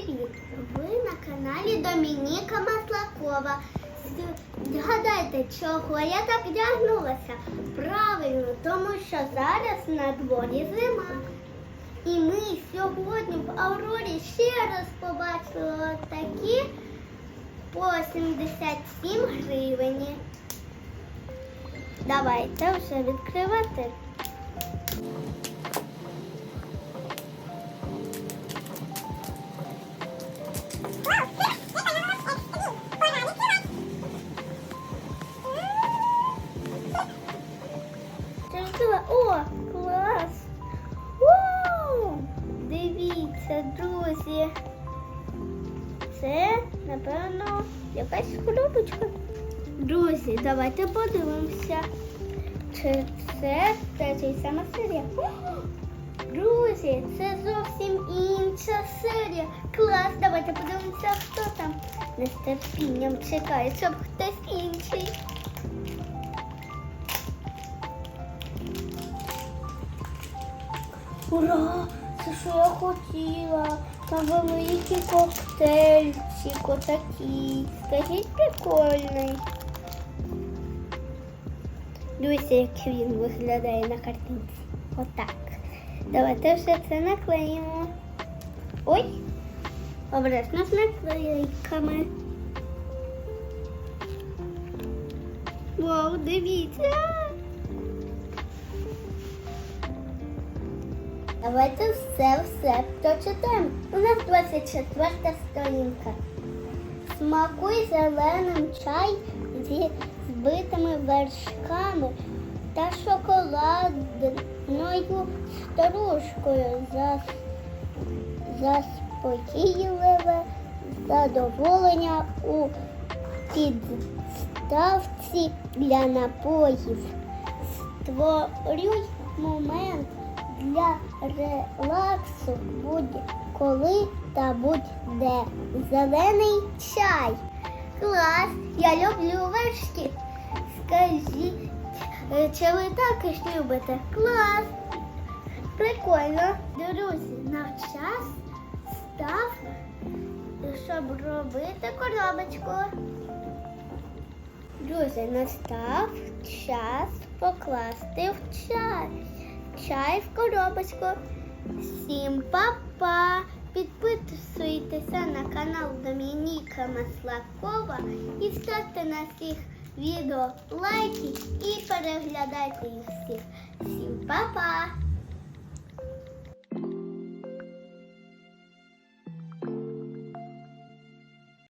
Привіт! Ви на каналі Домініка Маслакова. Згадайте, чого я так вдягнулася? Правильно, тому що зараз на дворі зима. І ми сьогодні в Аврорі ще раз побачили такі по 77 гривень. Давайте вже відкривати. Це. О, клас! Вау! Дивіться, друзі. Це, напевно, якась коробочка. Друзі, давайте подивимося. Чи це та сама серія? Друзі, це зовсім інша серія. Клас, давайте подивимося, хто там. Не терпінням чекає, щоб хтось інший. Ура! Це що я хотіла. Там великі коктейльці, отакі. Скажіть прикольний. Дивіться, як він виглядає на картинці. Отак. Давайте все це наклеїмо. Ой! Обережно з наклейками. Вау, дивіться! Давайте все все прочитаємо. У нас 24 сторінка. Смакуй зеленим чай зі збитими вершками та шоколадною стружкою. Зас... Заспокійливе задоволення у підставці для напоїв. Створюй момент для релаксу будь-коли та будь-де. Зелений чай. Клас! Я люблю вершки. Скажіть, чи ви також любите? Клас! Прикольно. Друзі, наш час став, щоб робити коробочку. Друзі, настав час покласти в чай. Чай в коробочку. Всім па-па! Підписуйтеся на канал Домініка Маслакова і ставте на всіх відео лайки і переглядайте їх всіх. Всім па-па!